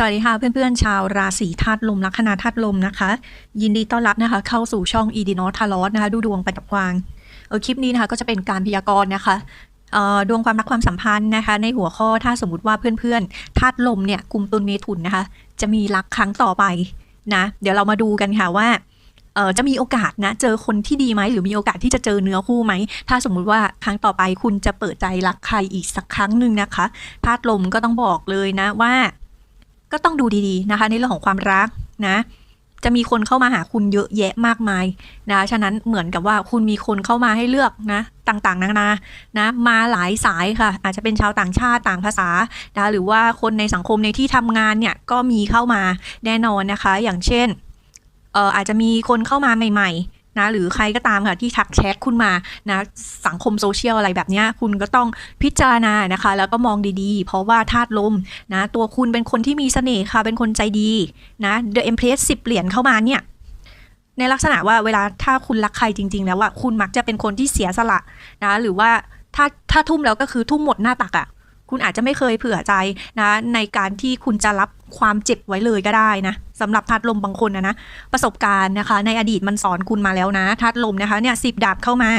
สวัสดีค่ะเพื่อนๆ ชาวราศีธาตุลมลัคนาธาตุลมนะคะ ยินดีต้อนรับนะคะ เข้าสู่ช่องอีดีนอทารอสนะคะ ดูดวงไปกับกวางเออคลิปนี้นะคะ ก็จะเป็นการพยากรณ์นะคะเอ่อดวงความรักความสัมพันธ์นะคะ ในหัวข้อถ้าสมมติว่าเพื่อนๆธาตุลมเนี่ยกลุ่มตุลเมถุนนะคะ จะมีรักครั้งต่อไปนะเดี๋ยวเรามาดูกันค่ะว่าเออจะมีโอกาสนะเจอคนที่ดีไหมหรือมีโอกาสที่จะเจอเนื้อคู่ไหม ถ้าสมมุติว่าครั้งต่อไปคุณจะเปิดใจรักใครอีกสักครั้งหนึ่งนะคะธาตุลมก็ต้องบอกเลยนะว่า ก็ต้องดูดีๆนะคะ ในเรื่องของความรักนะ จะมีคนเข้ามาหาคุณเยอะแยะมากมายนะฉะนั้นเหมือนกับว่าคุณมีคนเข้ามาให้เลือกนะ ต่างๆ นานานะ มาหลายสายค่ะ อาจจะเป็นชาวต่างชาติต่างภาษานะหรือว่าคนในสังคมในที่ทำงานเนี่ยก็มีเข้ามาแน่นอนนะคะ อย่างเช่นเอ่ออาจจะมีคนเข้ามาใหม่ ๆ นะหรือใครก็ตามค่ะที่ทักแชทคุณมานะสังคมโซเชียลอะไรแบบนี้คุณก็ต้องพิจารณานะคะ แล้วก็มองดีๆ เพราะว่าธาตุลมนะตัวคุณเป็นคนที่มีเสน่ห์ค่ะเป็นคนใจดีนะ The Empress 10 เหรียญเข้ามาเนี่ยในลักษณะว่าเวลาถ้าคุณรักใครจริง ๆ แล้วว่าคุณมักจะเป็นคนที่เสียสละนะหรือว่าถ้าถ้าทุ่มแล้วก็คือทุ่มหมดหน้าตักอะ่ะคุณอาจจะไม่เคยเผื่อใจนะในการที่คุณจะรับความเจ็บไว้เลยก็ได้นะ สำหรับธาตุลมบางคนนะนะประสบการณ์นะคะ ในอดีตมันสอนคุณมาแล้วนะธาตุลมนะคะเนี่ยสิบดาบเข้ามา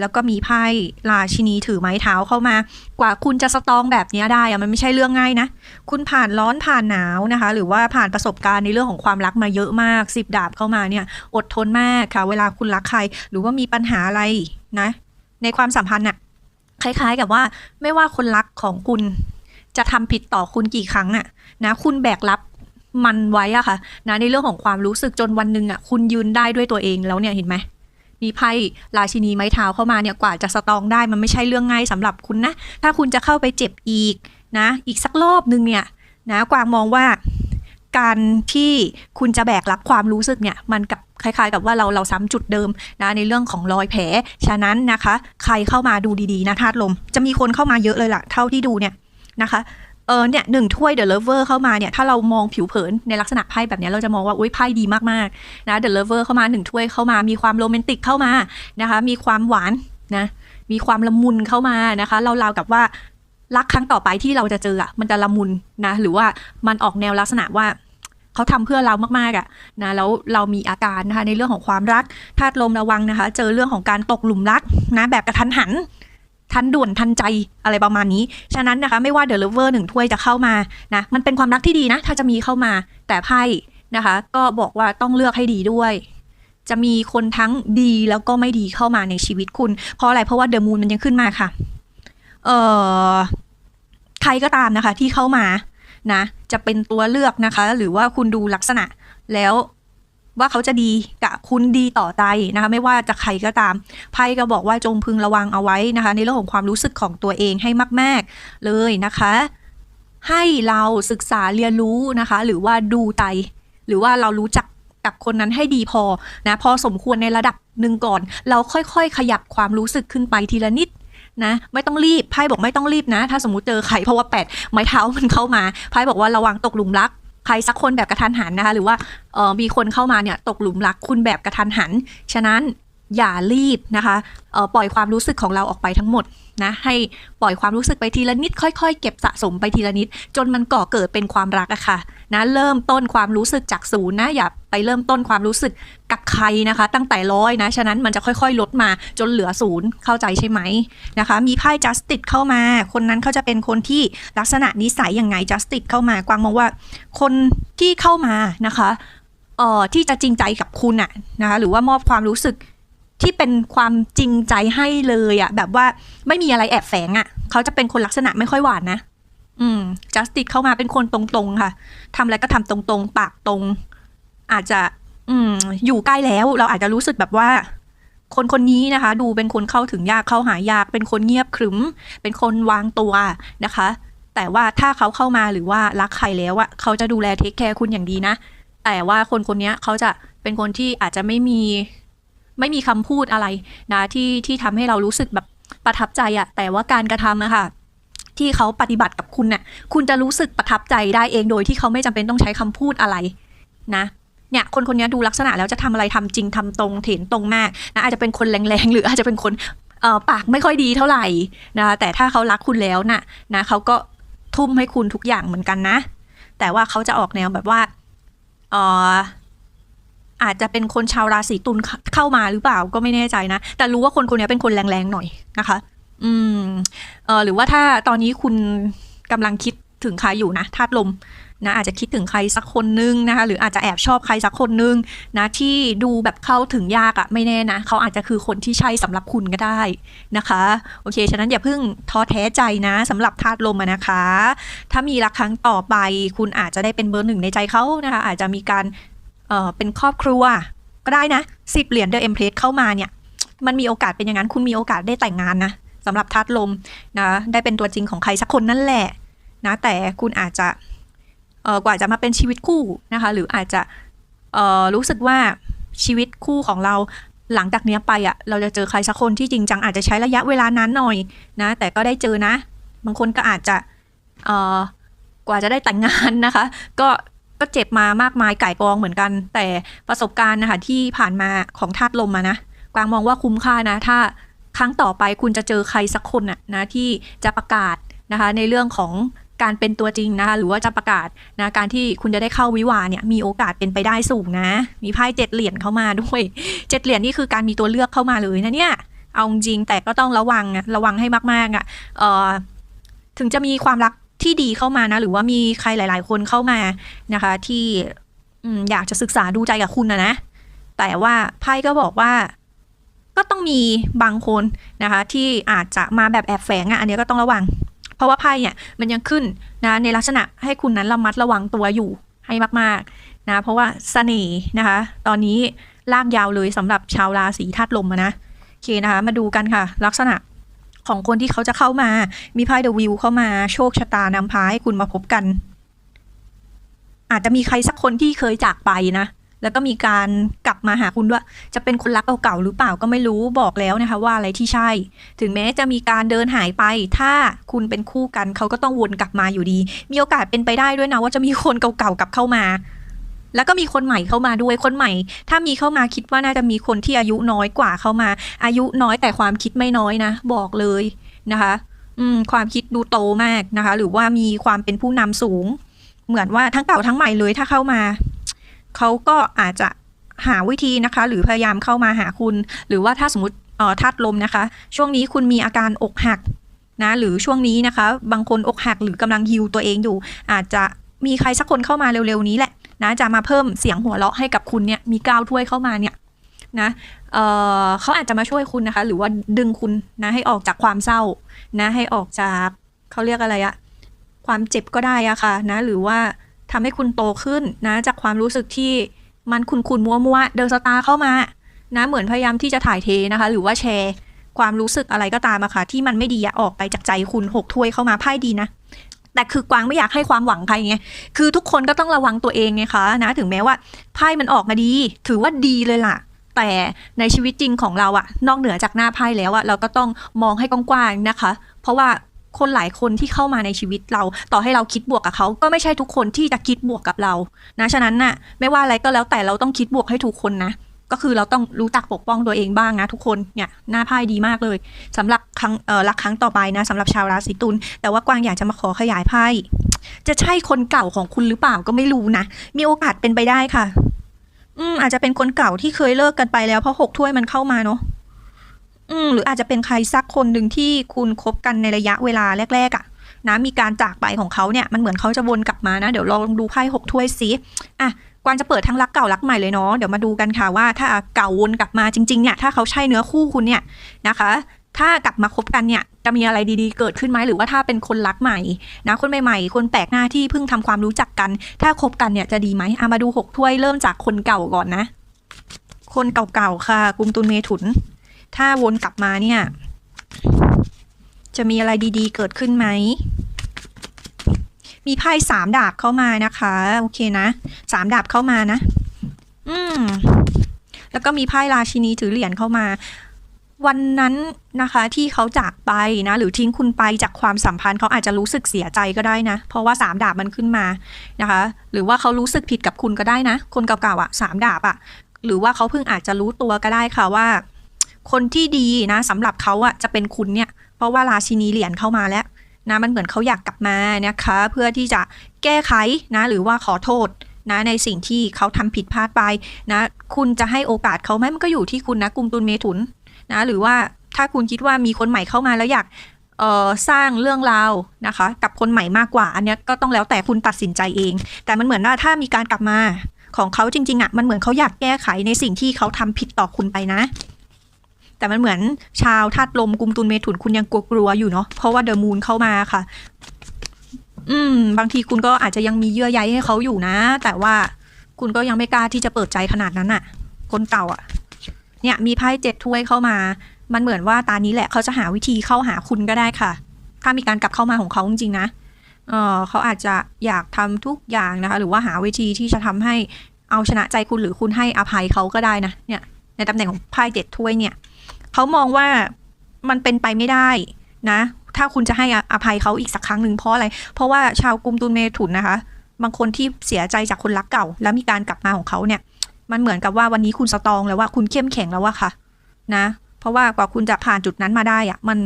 แล้วก็มีไพ่ราชินีถือไม้เท้าเข้ามา กว่าคุณจะสตองแบบนี้ได้อะมันไม่ใช่เรื่องง่ายนะ คุณผ่านร้อนผ่านหนาวนะคะ หรือว่าผ่านประสบการณ์ในเรื่องของความรักมาเยอะมากสิบดาบเข้ามาเนี่ยอดทนมากค่ะ เวลาคุณรักใคร หรือว่ามีปัญหาอะไรนะ ในความสัมพันธ์น่ะคล้าย ๆ กับว่าไม่ว่าคนรักของคุณจะทำผิดต่อคุณกี่ครั้งอะนะคุณแบกรับ มันไว้อะค่ะนะในเรื่องของความรู้สึกจนวันหนึ่งอะคุณยืนได้ด้วยตัวเองแล้วเนี่ยเห็นไหมมีไพ่ราชินีไม้เท้าเข้ามาเนี่ยกว่าจะสตองได้มันไม่ใช่เรื่องง่ายสำหรับคุณนะ ถ้าคุณจะเข้าไปเจ็บอีกนะ อีกสักรอบนึงเนี่ยนะกวางมองว่าการที่คุณจะแบกรับความรู้สึกเนี่ยมันกับคล้าย ๆ กับว่าเราเราซ้ำจุดเดิมนะในเรื่องของรอยแผล ฉะนั้นนะคะ ใครเข้ามาดูดีๆนะธาตุลม จะมีคนเข้ามาเยอะเลยล่ะ เท่าที่ดูเนี่ยนะคะ เออเนี่ยหนึ่งถ้วยเดอะเลเวอร์เข้ามาเนี่ยถ้าเรามองผิวเผินในลักษณะไพ่แบบนี้เราจะมองว่าอุ้ยไพ่ดีมากๆนะเดอะเลเวอร์เข้ามาหนึ่งถ้วยเข้ามามีความโรแมนติกเข้ามานะคะมีความหวานนะมีความละมุนเข้ามานะคะเราราวกับว่ารักครั้งต่อไปที่เราจะเจออะมันจะละมุนนะหรือว่ามันออกแนวลักษณะว่าเขาทำเพื่อเรามากๆอะนะแล้วเรามีอาการนะคะในเรื่องของความรักธาตุลมระวังนะคะ เจอเรื่องของการตกหลุมรักนะแบบกระทันหัน ทันด่วนทันใจอะไรประมาณนี้ ฉะนั้นนะคะไม่ว่าเดอะเลเวอร์หนึ่งถ้วยจะเข้ามานะมันเป็นความรักที่ดีนะ ถ้าจะมีเข้ามาแต่ไพ่นะคะ ก็บอกว่าต้องเลือกให้ดีด้วย จะมีคนทั้งดีแล้วก็ไม่ดีเข้ามาในชีวิตคุณ เพราะอะไรเพราะว่าเดอะมูนมันยังขึ้นมาค่ะ เอ่อใครก็ตามนะคะที่เข้ามานะ จะเป็นตัวเลือกนะคะ หรือว่าคุณดูลักษณะแล้ว ว่าเขาจะดีกับคุณดีต่อใจนะคะ ไม่ว่าจะใครก็ตามไพ่ก็บอกว่าจงพึงระวังเอาไว้นะคะ ในเรื่องของความรู้สึกของตัวเองให้มาก ๆ เลยนะคะ ให้เราศึกษาเรียนรู้นะคะ หรือว่าดูใจหรือว่าเรารู้จักกับคนนั้นให้ดีพอนะพอสมควรในระดับหนึ่งก่อน เราค่อยๆ ขยับความรู้สึกขึ้นไปทีละนิดนะไม่ต้องรีบไพ่บอกไม่ต้องรีบนะ ถ้าสมมติเจอใครเพราะว่าแปดไม้เท้ามันเข้ามาไพ่บอกว่าระวังตกหลุมรัก ใครสักคนแบบกระทันหันนะคะ หรือว่ามีคนเข้ามาเนี่ยตกหลุมรักคุณแบบกระทันหัน ฉะนั้นอย่ารีบนะคะปล่อยความรู้สึกของเราออกไปทั้งหมด นะให้ปล่อยความรู้สึกไปทีละนิด ค่อยๆ เก็บสะสมไปทีละนิด จนมันก่อเกิดเป็นความรักอะค่ะนะเริ่มต้นความรู้สึกจากศูนย์นะอย่าไปเริ่มต้นความรู้สึกกับใครนะคะ ตั้งแต่ร้อยนะ ฉะนั้นมันจะค่อยๆ ลดมาจนเหลือศูนย์เข้าใจใช่ไหมนะคะ มีไพ่ justice เข้ามา คนนั้นเขาจะเป็นคนที่ลักษณะนิสัยยังไง justice เข้ามากวางมองว่า คนที่เข้ามานะคะเอ่อที่จะจริงใจกับคุณอะนะคะหรือว่ามอบความรู้สึก ที่เป็นความจริงใจให้เลยอะแบบว่าไม่มีอะไรแอบแฝงอะเขาจะเป็นคนลักษณะไม่ค่อยหวานนะ อืม justice เข้ามาเป็นคนตรงๆค่ะทำอะไรก็ทำตรงๆ ปากตรง อาจจะ อืม อยู่ใกล้แล้ว เราอาจจะรู้สึกแบบว่า คนคนนี้นะคะ ดูเป็นคนเข้าถึงยากเข้าหายาก เป็นคนเงียบขรึม เป็นคนวางตัวนะคะ แต่ว่าถ้าเขาเข้ามาหรือว่ารักใครแล้วอะเขาจะดูแลเทคแคร์คุณอย่างดีนะแต่ว่าคนคนนี้เขาจะเป็นคนที่อาจจะไม่มี ไม่มีคำพูดอะไรนะที่ที่ทำให้เรารู้สึกแบบประทับใจอะแต่ว่าการกระทำอะค่ะที่เขาปฏิบัติกับคุณน่ะคุณจะรู้สึกประทับใจได้เองโดยที่เขาไม่จำเป็นต้องใช้คำพูดอะไรนะเนี่ยคนคนนี้ดูลักษณะแล้วจะทำอะไรทำจริงทำตรงเถนตรงมากนะอาจจะเป็นคนแรงๆ หรืออาจจะเป็นคนเออปากไม่ค่อยดีเท่าไหร่นะแต่ถ้าเขารักคุณแล้วน่ะนะเขาก็ทุ่มให้คุณทุกอย่างเหมือนกันนะ แต่ว่าเขาจะออกแนวแบบว่าเอาจจะเป็นคนชาวราศีตุลเข้ามาหรือเปล่าก็ไม่แน่ใจนะ แต่รู้ว่าคนคนนี้เป็นคนแรงๆหน่อยนะคะ อืมเออหรือว่าถ้าตอนนี้คุณกำลังคิดถึงใครอยู่นะธาตุลมนะอาจจะคิดถึงใครสักคนนึงนะคะ หรืออาจจะแอบชอบใครสักคนนึงนะที่ดูแบบเข้าถึงยากอะ่ะไม่แน่นะเขาอาจจะคือคนที่ใช่สำหรับคุณก็ได้นะคะ โอเค ฉะนั้นอย่าเพิ่งท้อแท้ใจนะสำหรับธาตุลมนะคะ ถ้ามีรักครั้งต่อไป คุณอาจจะได้เป็นเบอร์หนึ่งในใจเขานะคะ อาจจะมีการ เป็นครอบครัวก็ได้นะสิบเหรียญเดอะเอ็มเพลสเข้ามาเนี่ย มันมีโอกาสเป็นอย่างนั้น คุณมีโอกาสได้แต่งงานนะสำหรับธาตุลมนะได้เป็นตัวจริงของใครสักคนนั่นแหละนะแต่คุณอาจจะกว่าจะมาเป็นชีวิตคู่นะคะ หรืออาจจะรู้สึกว่าชีวิตคู่ของเราหลังจากเนี้ยไปอะ่ะเราจะเจอใครสักคนที่จริงจังอาจจะใช้ระยะเวลานานหน่อยนะ แต่ก็ได้เจอนะ บางคนก็อาจจะกว่าจะได้แต่งงานนะคะ ก็ ก็เจ็บมามากมายไก่กองเหมือนกัน แต่ประสบการณ์นะคะที่ผ่านมาของธาตุลมมานะกวางมองว่าคุ้มค่านะ ถ้าครั้งต่อไปคุณจะเจอใครสักคนน่ะนะที่จะประกาศนะคะในเรื่องของการเป็นตัวจริงนะคะหรือว่าจะประกาศนะการที่คุณจะได้เข้าวิวาเนี่ยมีโอกาสเป็นไปได้สูงนะ มีไพ่เจ็ดเหรียญเข้ามาด้วยเจ็ดเหรียญนี่คือการมีตัวเลือกเข้ามาเลยนะเนี่ยเอาจริงแต่ก็ต้องระวังอะระวังให้มากๆอะเอ่อถึงจะมีความรัก ที่ดีเข้ามานะ หรือว่ามีใครหลาย ๆ คนเข้ามานะคะ ที่อยากจะศึกษาดูใจกับคุณนะนะ แต่ว่าไพ่ก็บอกว่าก็ต้องมีบางคนนะคะ ที่อาจจะมาแบบแอบแฝงอะอันนี้ก็ต้องระวัง เพราะว่าไพ่เนี่ยมันยังขึ้นนะในลักษณะให้คุณนั้นระมัดระวังตัวอยู่ให้มากๆนะเพราะว่าเสน่ห์นะคะ ตอนนี้ลากยาวเลยสำหรับชาวราศีธาตุลมนะโอเคนะคะ มาดูกันค่ะ ลักษณะ ของคนที่เขาจะเข้ามา มีไพ่เดอะวิวเข้ามาโชคชะตานำพาให้คุณมาพบกัน อาจจะมีใครสักคนที่เคยจากไปนะแล้วก็มีการกลับมาหาคุณด้วย จะเป็นคนรักเก่าๆหรือเปล่าก็ไม่รู้บอกแล้วนะคะ ว่าอะไรที่ใช่ ถึงแม้จะมีการเดินหายไป ถ้าคุณเป็นคู่กันเขาก็ต้องวนกลับมาอยู่ดี มีโอกาสเป็นไปได้ด้วยนะว่าจะมีคนเก่าๆกลับเข้ามา แล้วก็มีคนใหม่เข้ามาด้วยคนใหม่ ถ้ามีเข้ามาคิดว่าน่าจะมีคนที่อายุน้อยกว่าเข้ามา อายุน้อยแต่ความคิดไม่น้อยนะ บอกเลยนะคะ อืม ความคิดดูโตมากนะคะ หรือว่ามีความเป็นผู้นำสูง เหมือนว่าทั้งเก่าทั้งใหม่เลยถ้าเข้ามาเขาก็อาจจะหาวิธีนะคะ หรือพยายามเข้ามาหาคุณ หรือว่าถ้าสมมติเอ่อธาตุลมนะคะ ช่วงนี้คุณมีอาการอกหักนะ หรือช่วงนี้นะคะ บางคนอกหักหรือกำลังฮิวตัวเองอยู่ อาจจะมีใครสักคนเข้ามาเร็วๆนี้แหละ นะจะมาเพิ่มเสียงหัวเราะให้กับคุณเนี่ยมีก้าวถ้วยเข้ามาเนี่ยนะเเขาอาจจะมาช่วยคุณนะคะ หรือว่าดึงคุณนะให้ออกจากความเศร้านะให้ออกจากเขาเรียกอะไรอะความเจ็บก็ได้อะค่ะนะหรือว่าทำให้คุณโตขึ้นนะจากความรู้สึกที่มันคุณคุณมัวมัวเดินสตาร์เข้ามานะเหมือนพยายามที่จะถ่ายเทนะคะ หรือว่าแชร์ความรู้สึกอะไรก็ตามอะค่ะที่มันไม่ดีอะออกไปจากใจคุณหกถ้วยเข้ามาไพ่ดีนะ แต่คือกวางไม่อยากให้ความหวังใครไงคือทุกคนก็ต้องระวังตัวเองไงคะนะถึงแม้ว่าไพ่มันออกมาดี ถือว่าดีเลยล่ะ แต่ในชีวิตจริงของเราอะนอกเหนือจากหน้าไพ่แล้วอะเราก็ต้องมองให้กว้างๆนะคะ เพราะว่าคนหลายคนที่เข้ามาในชีวิตเรา ต่อให้เราคิดบวกกับเขาก็ไม่ใช่ทุกคนที่จะคิดบวกกับเรา นะฉะนั้นน่ะไม่ว่าอะไรก็แล้วแต่เราต้องคิดบวกให้ทุกคนนะ ก็คือเราต้องรู้จักปกป้องตัวเองบ้างนะทุกคนเนี่ยหน้าไพ่ดีมากเลยสำหรับครั้งเอ่อรักครั้งต่อไปนะสำหรับชาวราศีตุลแต่ว่ากวางอยากจะมาขอขยายไพ่จะใช่คนเก่าของคุณหรือเปล่าก็ไม่รู้นะมีโอกาสเป็นไปได้ค่ะ อืมอาจจะเป็นคนเก่าที่เคยเลิกกันไปแล้วเพราะหกถ้วยมันเข้ามาเนาะอืมหรืออาจจะเป็นใครสักคนหนึ่งที่คุณคบกันในระยะเวลาแรกๆอะ่ะนะมีการจากไปของเขาเนี่ยมันเหมือนเขาจะวนกลับมานะ เดี๋ยวลองดูไพ่หกถ้วยสิอะ กวางจะเปิดทั้งรักเก่ารักใหม่เลยเนาะเดี๋ยวมาดูกันค่ะว่าถ้าเก่าวนกลับมาจริงๆเนี่ยถ้าเขาใช่เนื้อคู่คุณเนี่ยนะคะ ถ้ากลับมาคบกันเนี่ยจะมีอะไรดีๆเกิดขึ้นไหมหรือว่าถ้าเป็นคนรักใหม่นะคนใหม่ๆ คนแปลกหน้าที่เพิ่งทำความรู้จักกัน ถ้าคบกันเนี่ยจะดีไหมเอามาดูหกถ้วยเริ่มจากคนเก่าก่อนนะ คนเก่าๆค่ะกุมตุนเมถุน ถ้าวนกลับมาเนี่ย จะมีอะไรดีๆ เกิดขึ้นไหม มีไพ่สามดาบเข้ามานะคะ โอเคนะสามดาบเข้ามานะ อืม แล้วก็มีไพ่ราชินีถือเหรียญเข้ามา วันนั้นนะคะ ที่เขาจากไปนะ หรือทิ้งคุณไปจากความสัมพันธ์เขาอาจจะรู้สึกเสียใจก็ได้นะ เพราะว่าสามดาบมันขึ้นมานะคะ หรือว่าเขารู้สึกผิดกับคุณก็ได้นะ คนเก่าๆอะสามดาบอะ หรือว่าเขาเพิ่งอาจจะรู้ตัวก็ได้ค่ะว่า คนที่ดีนะสำหรับเขาอะจะเป็นคุณเนี่ย เพราะว่าราชินีเหรียญเข้ามาแล้ว นะมันเหมือนเขาอยากกลับมานะคะ เพื่อที่จะแก้ไขนะหรือว่าขอโทษนะในสิ่งที่เขาทำผิดพลาดไปนะคุณจะให้โอกาสเขาไหมมันก็อยู่ที่คุณนะกลุ่มตุนเมถุนนะหรือว่าถ้าคุณคิดว่ามีคนใหม่เข้ามาแล้วอยากเออสร้างเรื่องราวนะคะ กับคนใหม่มากกว่า อันเนี้ยก็ต้องแล้วแต่คุณตัดสินใจเอง แต่มันเหมือนว่าถ้ามีการกลับมาของเขาจริงๆอะ่ะมันเหมือนเขาอยากแก้ไขในสิ่งที่เขาทำผิดต่อคุณไปนะ แต่มันเหมือนชาวธาตุลมกุมตุนเมถุนคุณยังกลัวๆอยู่เนาะเพราะว่าเดอะมูนเข้ามาค่ะ อืม บางทีคุณก็อาจจะยังมีเยื่อใยให้เขาอยู่นะ แต่ว่าคุณก็ยังไม่กล้าที่จะเปิดใจขนาดนั้นอะคนเก่าอะเนี่ย มีไพ่เจ็ดถ้วยเข้ามา มันเหมือนว่าตานี้แหละเขาจะหาวิธีเข้าหาคุณก็ได้ค่ะ ถ้ามีการกลับเข้ามาของเขาจริงๆนะเออเขาอาจจะอยากทำทุกอย่างนะคะ หรือว่าหาวิธีที่จะทำให้เอาชนะใจคุณหรือคุณให้อภัยเขาก็ได้นะเนี่ย ในตำแหน่งของไพ่เจ็ดถ้วยเนี่ย เขามองว่ามันเป็นไปไม่ได้นะ ถ้าคุณจะให้อภัยเขาอีกสักครั้งหนึ่งเพราะอะไร เพราะว่าชาวกลุ่มตุนเมถุนนะคะ บางคนที่เสียใจจากคนรักเก่า แล้วมีการกลับมาของเขาเนี่ย มันเหมือนกับว่าวันนี้คุณสตองแล้วว่าคุณเข้มแข็งแล้วว่าค่ะ นะ เพราะว่ากว่าคุณจะผ่านจุดนั้นมาได้อะมัน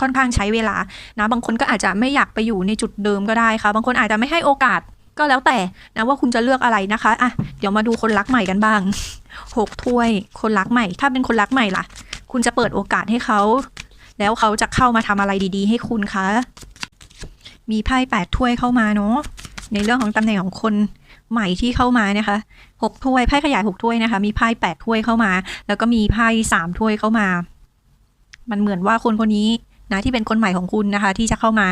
ค่อนข้างใช้เวลานะ บางคนก็อาจจะไม่อยากไปอยู่ในจุดเดิมก็ได้ค่ะ บางคนอาจจะไม่ให้โอกาส ก็แล้วแต่นะว่าคุณจะเลือกอะไรนะคะอะเดี๋ยวมาดูคนรักใหม่กันบ้างหกถ้วย คนรักใหม่ ถ้าเป็นคนรักใหม่ล่ะ คุณจะเปิดโอกาสให้เขา แล้วเขาจะเข้ามาทำอะไรดีๆ ให้คุณคะ มีไพ่แปดถ้วยเข้ามาเนาะ ในเรื่องของตำแหน่งของคนใหม่ที่เข้ามานะคะหกถ้วย ไพ่ขยายหกถ้วยนะคะ มีไพ่แปดถ้วยเข้ามา แล้วก็มีไพ่สามถ้วยเข้ามา มันเหมือนว่าคนคนนี้ นะที่เป็นคนใหม่ของคุณนะคะ ที่จะเข้ามา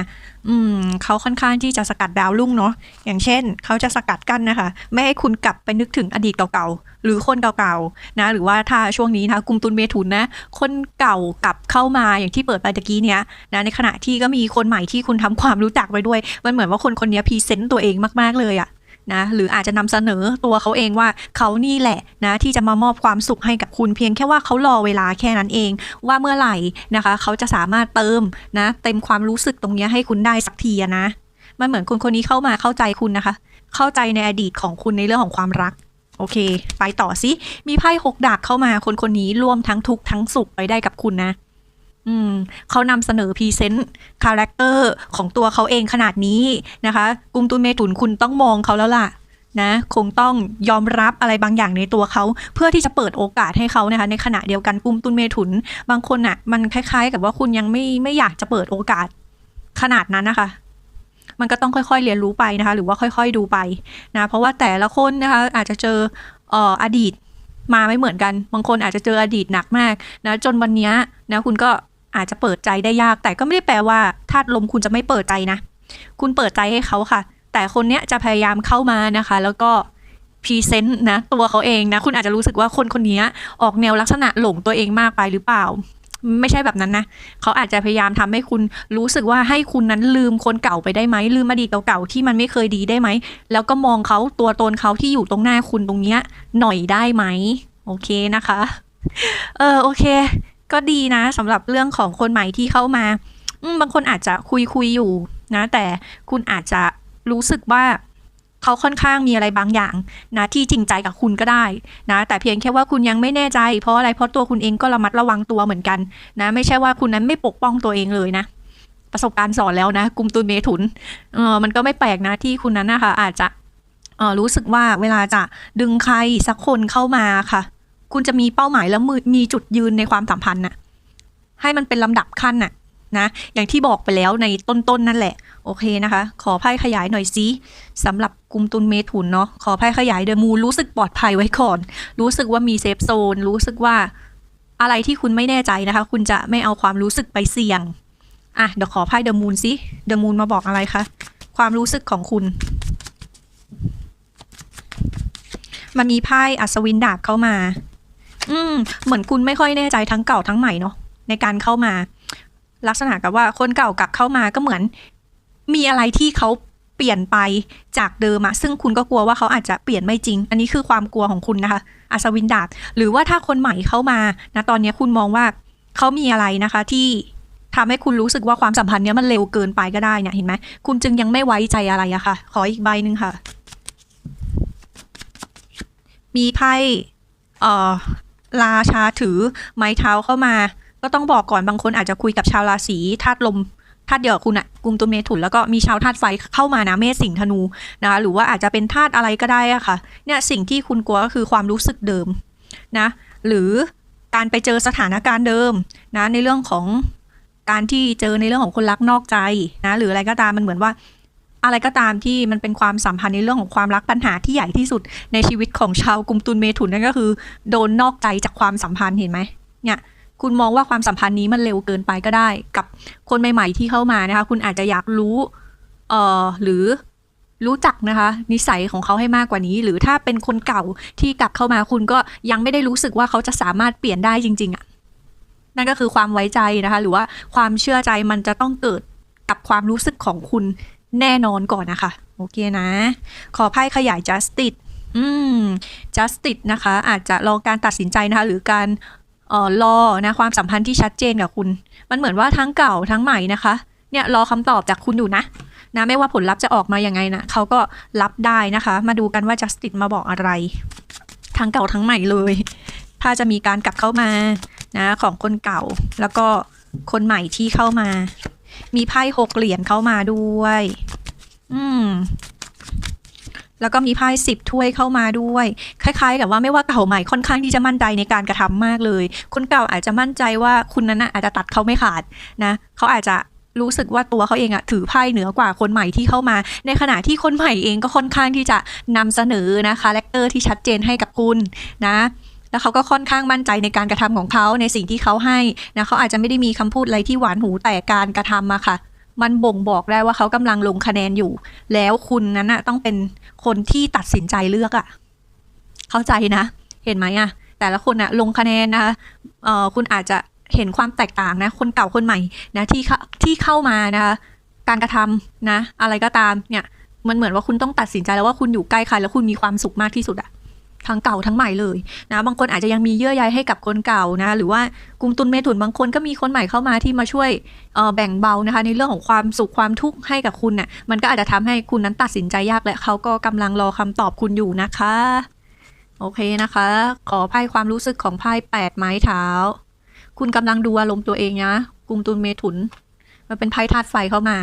อืมเขาค่อนข้างที่จะสกัดดาวรุ่งเนาะอย่างเช่นเขาจะสกัดกั้นนะคะ ไม่ให้คุณกลับไปนึกถึงอดีตเก่าๆหรือคนเก่าๆนะหรือว่าถ้าช่วงนี้นะกลุ่มตุนเมถุนนะ คนเก่ากลับเข้ามาอย่างที่เปิดไปตะกี้เนี้ยนะในขณะที่ก็มีคนใหม่ที่คุณทำความรู้จักไว้ด้วย มันเหมือนว่าคนคนนี้พรีเซนต์ตัวเองมากๆเลยอะ นะหรืออาจจะนำเสนอตัวเขาเองว่าเขานี่แหละนะที่จะมามอบความสุขให้กับคุณเพียงแค่ว่าเขารอเวลาแค่นั้นเอง ว่าเมื่อไหร่นะคะ เขาจะสามารถเติมนะเต็มความรู้สึกตรงนี้ให้คุณได้สักทีนะมันเหมือนคนคนนี้เข้ามาเข้าใจคุณนะคะ เข้าใจในอดีตของคุณในเรื่องของความรักโอเค ไปต่อสิ มีไพ่หกดาบเข้ามาคนคนนี้ร่วมทั้งทุกข์ทั้งสุขไปได้กับคุณนะ อืมเขานำเสนอพรีเซนต์คาแรคเตอร์ของตัวเขาเองขนาดนี้นะคะกลุ่มตุนเมถุนคุณต้องมองเขาแล้วล่ะนะคงต้องยอมรับอะไรบางอย่างในตัวเขา เพื่อที่จะเปิดโอกาสให้เขานะคะในขณะเดียวกันกลุ่มตุนเมถุน บางคนอะ มันคล้าย ๆ กับว่าคุณยังไม่ไม่อยากจะเปิดโอกาสขนาดนั้นนะคะ มันก็ต้องค่อยๆเรียนรู้ไปนะคะ หรือว่าค่อยๆดูไปนะเพราะว่าแต่ละคนนะคะ อาจจะเจออออดีตมาไม่เหมือนกัน บางคนอาจจะเจออดีตหนักมากนะจนวันนี้นะคุณก็ อาจจะเปิดใจได้ยาก แต่ก็ไม่ได้แปลว่าธาตุลมคุณจะไม่เปิดใจนะ คุณเปิดใจให้เขาค่ะ แต่คนเนี้ยจะพยายามเข้ามานะคะ แล้วก็พรีเซนต์นะตัวเขาเองนะ คุณอาจจะรู้สึกว่าคนคนนี้ออกแนวลักษณะหลงตัวเองมากไปหรือเปล่า ไม่ใช่แบบนั้นนะ เขาอาจจะพยายามทำให้คุณรู้สึกว่าให้คุณนั้นลืมคนเก่าไปได้ไหมลืมอดีตเก่าๆที่มันไม่เคยดีได้ไหม แล้วก็มองเขาตัวตนเขาที่อยู่ตรงหน้าคุณตรงเนี้ยหน่อยได้ไหมโอเคนะคะ เออโอเค ก็ดีนะสำหรับเรื่องของคนใหม่ที่เข้ามาบางคนอาจจะคุยคุยอยู่นะ แต่คุณอาจจะรู้สึกว่าเขาค่อนข้างมีอะไรบางอย่างนะที่จริงใจกับคุณก็ได้นะแต่เพียงแค่ว่าคุณยังไม่แน่ใจ เพราะอะไรเพราะตัวคุณเองก็ระมัดระวังตัวเหมือนกันนะไม่ใช่ว่าคุณนั้นไม่ปกป้องตัวเองเลยนะ ประสบการณ์สอนแล้วนะกลุ่มตุนเมถุนเออมันก็ไม่แปลกนะที่คุณนั้นนะคะอาจจะเออรู้สึกว่าเวลาจะดึงใครสักคนเข้ามาค่ะ คุณจะมีเป้าหมายแล้วม,มีจุดยืนในความสัมพันธ์น่ะ ให้มันเป็นลำดับขั้นน่ะนะ อย่างที่บอกไปแล้วในต้นๆนนั่นแหละ โอเคนะคะ ขอไพ่ขยายหน่อยสิสำหรับกลุ่มตุนเมถุนเนาะ ขอไพ่ขยายเดมูรู้สึกปลอดภัยไว้ก่อน รู้สึกว่ามีเซฟโซน รู้สึกว่าอะไรที่คุณไม่แน่ใจนะคะ คุณจะไม่เอาความรู้สึกไปเสี่ยง อะ เดี๋ยวขอไพ่เดมูนสิเดมูนมาบอกอะไรคะ ความรู้สึกของคุณมันมีไพ่อัศวินดาบเข้ามา อืม เหมือนคุณไม่ค่อยแน่ใจทั้งเก่าทั้งใหม่เนาะในการเข้ามา ลักษณะกับว่าคนเก่ากลับเข้ามาก็เหมือน มีอะไรที่เขาเปลี่ยนไปจากเดิมอะซึ่งคุณก็กลัวว่าเขาอาจจะเปลี่ยนไม่จริง อันนี้คือความกลัวของคุณนะคะ อัศวินดาบหรือว่าถ้าคนใหม่เข้ามานะตอนนี้คุณมองว่าเขามีอะไรนะคะ ที่ทำให้คุณรู้สึกว่าความสัมพันธ์เนี้ยมันเร็วเกินไปก็ได้เนี่ยเห็นไหมคุณจึงยังไม่ไว้ใจอะไรอะค่ะ ขออีกใบหนึ่งค่ะ มีไพ่เอ่อ ราชาถือไม้เท้าเข้ามา ก็ต้องบอกก่อนบางคนอาจจะคุยกับชาวราศีธาตุลมธาตุเดียวกับคุณอะกลุ่มตุลเมถุนแล้วก็มีชาวธาตุไฟเข้ามานะเมษสิงธนูนะคะหรือว่าอาจจะเป็นธาตุอะไรก็ได้อะค่ะเนี่ยสิ่งที่คุณกลัวก็คือความรู้สึกเดิมนะหรือการไปเจอสถานการณ์เดิมนะในเรื่องของการที่เจอในเรื่องของคนรักนอกใจนะหรืออะไรก็ตามมันเหมือนว่า อะไรก็ตามที่มันเป็นความสัมพันธ์ในเรื่องของความรักปัญหาที่ใหญ่ที่สุดในชีวิตของชาวกลุ่มตุลเมถุนนั่นก็คือ โดนนอกใจจากความสัมพันธ์เห็นไหมเนี่ยคุณมองว่าความสัมพันธ์นี้มันเร็วเกินไปก็ได้ กับคนใหม่ ๆ ที่เข้ามานะคะ คุณอาจจะอยากรู้เอ่อหรือรู้จักนะคะ นิสัยของเขาให้มากกว่านี้ หรือถ้าเป็นคนเก่าที่กลับเข้ามาคุณก็ยังไม่ได้รู้สึกว่าเขาจะสามารถเปลี่ยนได้จริง ๆอะ่ะนั่นก็คือความไว้ใจนะคะ หรือว่าความเชื่อใจมันจะต้องเกิดกับความรู้สึกของคุณ แน่นอนก่อนนะคะ โอเคนะ ขอไพ่ขยาย justice อืม justice นะคะ อาจจะรอการตัดสินใจนะคะ หรือการออรอนะความสัมพันธ์ที่ชัดเจนกับคุณ มันเหมือนว่าทั้งเก่าทั้งใหม่นะคะ เนี่ยรอคำตอบจากคุณอยู่นะนะไม่ว่าผลลัพธ์จะออกมายังไงนะเขาก็รับได้นะคะ มาดูกันว่าจัสตินมาบอกอะไร ทั้งเก่าทั้งใหม่เลย ถ้าจะมีการกลับเข้ามานะของคนเก่า แล้วก็คนใหม่ที่เข้ามา มีไพ่หกเหรียญเข้ามาด้วย อืม แล้วก็มีไพ่สิบถ้วยเข้ามาด้วย คล้าย ๆ กับว่าไม่ว่าเก่าใหม่ค่อนข้างที่จะมั่นใจในการกระทำมากเลย คนเก่าอาจจะมั่นใจว่าคุณนั้นน่ะอาจจะตัดเขาไม่ขาดนะเขาอาจจะรู้สึกว่าตัวเขาเองอะถือไพ่เหนือกว่าคนใหม่ที่เข้ามา ในขณะที่คนใหม่เองก็ค่อนข้างที่จะนำเสนอนะคะเลคเตอร์ที่ชัดเจนให้กับคุณนะแล้วเขาก็ค่อนข้างมั่นใจในการกระทำของเขาในสิ่งที่เขาให้นะเขาอาจจะไม่ได้มีคำพูดอะไรที่หวานหูแต่การกระทำอะค่ะ มันบ่งบอกได้ว่าเขากำลังลงคะแนนอยู่ แล้วคุณนั้นอะต้องเป็นคนที่ตัดสินใจเลือกอะเข้าใจนะ เห็นไหมอะแต่ละคนอะลงคะแนนนะคะเอ่อคุณอาจจะเห็นความแตกต่างนะ คนเก่าคนใหม่นะที่เข้าที่เข้ามานะคะการกระทำนะ อะไรก็ตามเนี่ยมันเหมือนว่าคุณต้องตัดสินใจแล้วว่าคุณอยู่ใกล้ใครแล้วคุณมีความสุขมากที่สุดอะ ทั้งเก่าทั้งใหม่เลยนะบางคนอาจจะยังมีเยื่อใยให้กับคนเก่านะหรือว่ากลุ่มตุนเมถุนบางคนก็มีคนใหม่เข้ามาที่มาช่วยแบ่งเบานะคะในเรื่องของความสุขความทุกข์ให้กับคุณน่ะมันก็อาจจะทำให้คุณนั้นตัดสินใจยากและเขาก็กำลังรอคำตอบคุณอยู่นะคะโอเคนะคะ ขอไพ่ความรู้สึกของไพ่แปดไม้เท้า คุณกำลังดูอารมณ์ตัวเองนะกลุ่มตุนเมถุน มันเป็นไพ่ธาตุไฟเข้ามา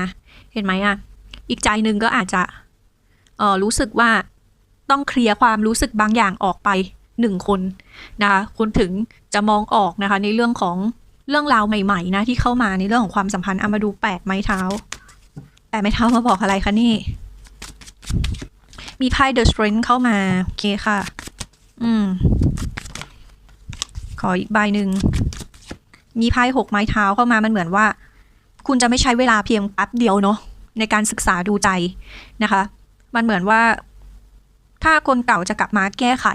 เห็นไหมอะ อีกใจหนึ่งก็อาจจะเออรู้สึกว่า ต้องเคลียร์ความรู้สึกบางอย่างออกไปหนึ่งคนนะคะคุณถึงจะมองออกนะคะ ในเรื่องของเรื่องราวใหม่ๆ นะที่เข้ามาในเรื่องของความสัมพันธ์เอามาดูแปดไม้เท้าแปดไม้เท้ามาบอกอะไรคะนี่ มีไพ่ The Strength เข้ามาโอเคค่ะ อืม ขออีกใบหนึ่งมีไพ่หกไม้เท้าเข้ามามันเหมือนว่า คุณจะไม่ใช้เวลาเพียงแป๊บเดียวเนาะในการศึกษาดูใจนะคะ มันเหมือนว่า ถ้าคนเก่าจะกลับมาแก้ไข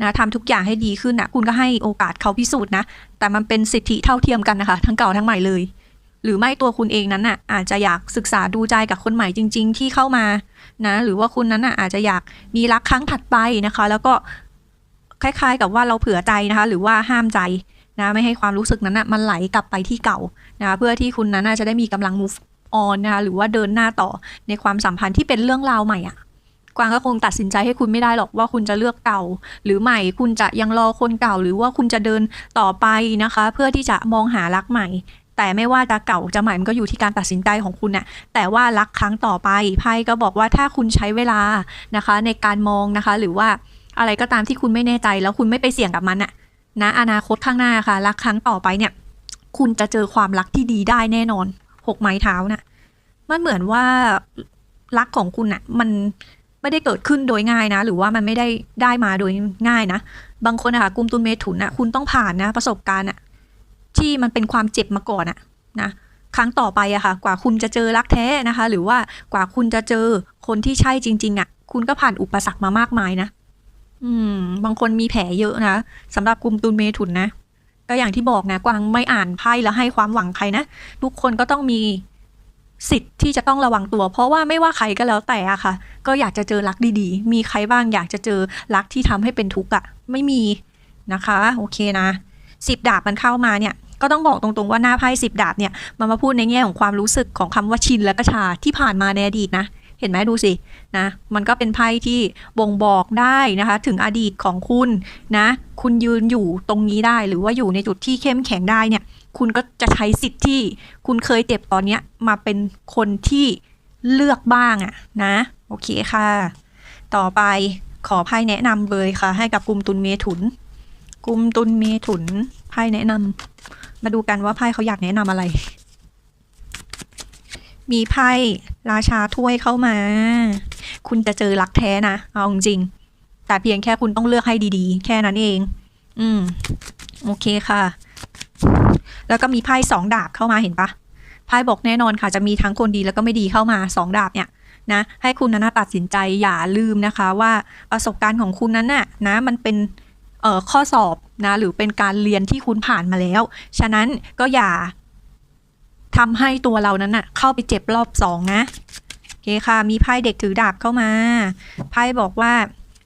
นะทำทุกอย่างให้ดีขึ้นนะคุณก็ให้โอกาสเขาพิสูจน์นะ แต่มันเป็นสิทธิเท่าเทียมกันนะคะ ทั้งเก่าทั้งใหม่เลย หรือไม่ตัวคุณเองนั้นน่ะอาจจะอยากศึกษาดูใจกับคนใหม่จริง ๆ ที่เข้ามานะ หรือว่าคุณนั้นน่ะอาจจะอยากมีรักครั้งถัดไปนะคะ แล้วก็คล้าย ๆ กับว่าเราเผื่อใจนะคะ หรือว่าห้ามใจนะไม่ให้ความรู้สึกนั้นน่ะมันไหลกลับไปที่เก่านะเพื่อที่คุณนั้นน่ะจะได้มีกำลัง move on นะคะหรือว่าเดินหน้าต่อในความสัมพันธ์ที่เป็นเรื่องราวใหม่อะ กวางก็คงตัดสินใจให้คุณไม่ได้หรอกว่าคุณจะเลือกเก่า หรือใหม่คุณจะยังรอคนเก่า หรือว่าคุณจะเดินต่อไปนะคะ เพื่อที่จะมองหารักใหม่ แต่ไม่ว่าจะเก่าจะใหม่มันก็อยู่ที่การตัดสินใจของคุณน่ะแต่ว่ารักครั้งต่อไปไพ่ก็บอกว่าถ้าคุณใช้เวลานะคะ ในการมองนะคะ หรือว่าอะไรก็ตามที่คุณไม่แน่ใจแล้วคุณไม่ไปเสี่ยงกับมันน่ะนะอนาคตข้างหน้าค่ะ รักครั้งต่อไปเนี่ย คุณจะเจอความรักที่ดีได้แน่นอนหกไม้เท้าน่ะมันเหมือนว่ารักของคุณน่ะมัน ไม่ได้เกิดขึ้นโดยง่ายนะ หรือว่ามันไม่ได้ได้มาโดยง่ายนะ บางคนอะค่ะกลุ่มตุนเมถุนอะคุณต้องผ่านนะ ประสบการณ์อะที่มันเป็นความเจ็บมาก่อนอะนะครั้งต่อไปอะค่ะ กว่าคุณจะเจอรักแท้นะคะ หรือว่ากว่าคุณจะเจอคนที่ใช่จริง ๆอะคุณก็ผ่านอุปสรรคมามากมายนะอืม บางคนมีแผลเยอะนะสำหรับกลุ่มตุนเมถุนนะก็อย่างที่บอกนะกวางไม่อ่านไพ่แล้วให้ความหวังใครนะทุกคนก็ต้องมี สิทธิ์ที่จะต้องระวังตัว เพราะว่าไม่ว่าใครก็แล้วแต่อะค่ะ ก็อยากจะเจอรักดีๆ มีใครบ้างอยากจะเจอรักที่ทำให้เป็นทุกข์อะไม่มีนะคะ โอเคนะสิบดาบมันเข้ามาเนี่ยก็ต้องบอกตรงๆว่าหน้าไพ่สิบดาบเนี่ยมันมาพูดในแง่ของความรู้สึกของคำว่าชินและกระชาที่ผ่านมาในอดีตนะ เห็นไหมดูสินะมันก็เป็นไพ่ที่บ่งบอกได้นะคะ ถึงอดีตของคุณนะ คุณยืนอยู่ตรงนี้ได้หรือว่าอยู่ในจุดที่เข้มแข็งได้เนี่ย คุณก็จะใช้สิทธิ์ที่คุณเคยเจ็บตอนเนี้ยมาเป็นคนที่เลือกบ้างอะนะ โอเคค่ะ ต่อไปขอไพ่แนะนำเลยค่ะ ให้กับกลุ่มตุนเมถุน กลุ่มตุนเมถุนไพ่แนะนำมาดูกันว่าไพ่เขาอยากแนะนำอะไร มีไพ่ราชาถ้วยเข้ามา คุณจะเจอรักแท้นะเอาจริงแต่เพียงแค่คุณต้องเลือกให้ดีๆ แค่นั้นเอง อืม โอเคค่ะ แล้วก็มีไพ่สองดาบเข้ามาเห็นปะไพ่บอกแน่นอนค่ะจะมีทั้งคนดีแล้วก็ไม่ดีเข้ามาสองดาบเนี่ยนะให้คุณนั้นะตัดสินใจอย่าลืมนะคะ ว่าประสบการณ์ของคุณนั้นน่ะนะมันเป็นเอ่อข้อสอบนะหรือเป็นการเรียนที่คุณผ่านมาแล้ว ฉะนั้นก็อย่าทำให้ตัวเรานั้นน่ะเข้าไปเจ็บรอบสองนะโอเคค่ะมีไพ่เด็กถือดาบเข้ามาไพ่บอกว่า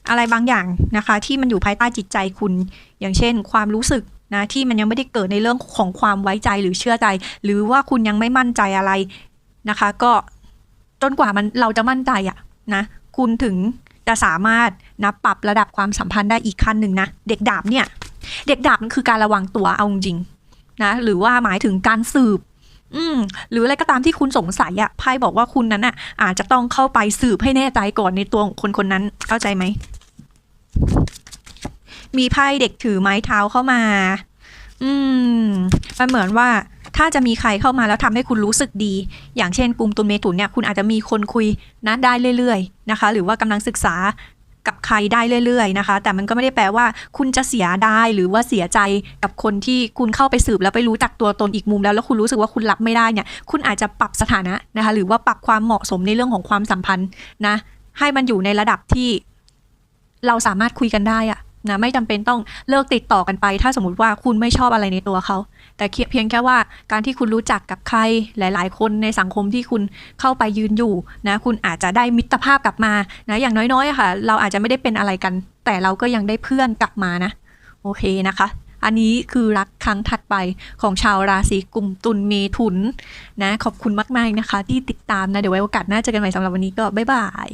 อะไรบางอย่างนะคะ ที่มันอยู่ภายใต้จิตใจคุณ อย่างเช่น ความรู้สึก นะที่มันยังไม่ได้เกิดในเรื่องของความไว้ใจหรือเชื่อใจ หรือว่าคุณยังไม่มั่นใจอะไรนะคะ ก็จนกว่ามันเราจะมั่นใจอะนะคุณถึงจะสามารถนะปรับระดับความสัมพันธ์ได้อีกขั้นหนึ่งนะเด็กดาบเนี่ย เด็กดาบมันคือการระวังตัวเอาจริงนะหรือว่าหมายถึงการสืบ อืมหรืออะไรก็ตามที่คุณสงสัยอะไพ่บอกว่าคุณนั้นอะอาจจะต้องเข้าไปสืบให้แน่ใจก่อนในตัวของคนคนนั้นเข้าใจไหม มีไพ่เด็กถือไม้เท้าเข้ามา อืม มันเหมือนว่าถ้าจะมีใครเข้ามาแล้วทำให้คุณรู้สึกดี อย่างเช่นกลุ่มตุนเมถุนเนี่ย คุณอาจจะมีคนคุยนะได้เรื่อยๆนะคะ หรือว่ากำลังศึกษากับใครได้เรื่อยๆนะคะ แต่มันก็ไม่ได้แปลว่า คุณจะเสียได้หรือว่าเสียใจกับคนที่คุณเข้าไปสืบแล้วไปรู้จักตัวตนอีกมุมแล้วแล้วคุณรู้สึกว่าคุณรับไม่ได้เนี่ย คุณอาจจะปรับสถานะนะคะ หรือว่าปรับความเหมาะสมในเรื่องของความสัมพันธ์นะ ให้มันอยู่ในระดับที่เราสามารถคุยกันได้อะ นะไม่จำเป็นต้องเลิกติดต่อกันไป ถ้าสมมติว่าคุณไม่ชอบอะไรในตัวเขา แต่เพียงแค่ว่าการที่คุณรู้จักกับใครหลาย ๆ คนในสังคมที่คุณเข้าไปยืนอยู่นะคุณอาจจะได้มิตรภาพกลับมานะอย่างน้อยๆค่ะ เราอาจจะไม่ได้เป็นอะไรกัน แต่เราก็ยังได้เพื่อนกลับมานะ โอเคนะคะ อันนี้คือรักครั้งถัดไปของชาวราศีกุมตุลเมถุนนะขอบคุณมากๆนะคะ ที่ติดตามนะเดี๋ยวไว้โอกาสหน้าเจอกันใหม่สำหรับวันนี้ก็บ๊ายบาย